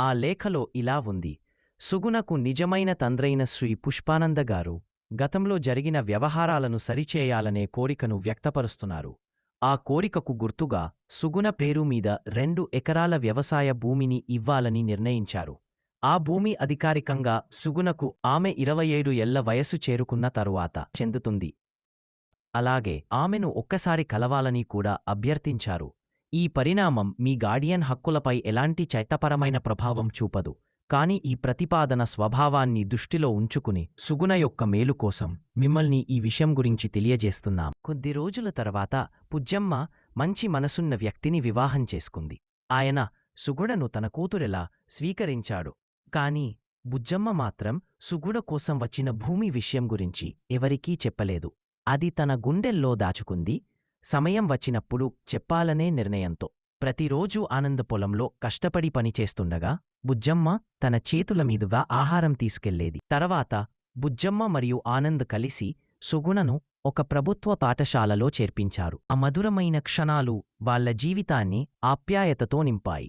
ఆ లేఖలో ఇలా ఉంది. సుగుణకు నిజమైన తండ్రైన శ్రీ పుష్పానంద గారు గతంలో జరిగిన వ్యవహారాలను సరిచేయాలనే కోరికను వ్యక్తపరుస్తున్నారు. ఆ కోరికకు గుర్తుగా సుగుణ పేరు మీద రెండు ఎకరాల వ్యవసాయ భూమిని ఇవ్వాలని నిర్ణయించారు. ఆ భూమి అధికారికంగా సుగుణకు ఆమె ఇరవై ఏడు ఏళ్ళ వయస్సు చేరుకున్న తరువాత చెందుతుంది. అలాగే ఆమెను ఒక్కసారి కలవాలని కూడా అభ్యర్థించారు. ఈ పరిణామం మీ గార్డియన్ హక్కులపై ఎలాంటి చైతపరమైన ప్రభావం చూపదు. కాని ఈ ప్రతిపాదన స్వభావాన్ని దృష్టిలో ఉంచుకుని సుగుణ యొక్క మేలు కోసం మిమ్మల్ని ఈ విషయం గురించి తెలియజేస్తున్నాం. కొద్ది రోజుల తర్వాత పుజ్జమ్మ మంచి మనసున్న వ్యక్తిని వివాహం చేసుకుంది. ఆయన సుగుణను తన కూతురెలా స్వీకరించాడు. కాని బుజ్జమ్మ మాత్రం సుగుణ కోసం వచ్చిన భూమి విషయం గురించి ఎవరికీ చెప్పలేదు. అది తన గుండెల్లో దాచుకుంది. సమయం వచ్చినప్పుడు చెప్పాలనే నిర్ణయంతో ప్రతిరోజూ ఆనంద పొలంలో కష్టపడి పనిచేస్తుండగా బుజ్జమ్మ తన చేతుల మీదుగా ఆహారం తీసుకెళ్ళేది. తర్వాత బుజ్జమ్మ మరియు ఆనంద్ కలిసి సుగుణను ఒక ప్రభుత్వ పాఠశాలలో చేర్పించారు. ఆ మధురమైన క్షణాలు వాళ్ళ జీవితాన్ని ఆప్యాయతతో నింపాయి.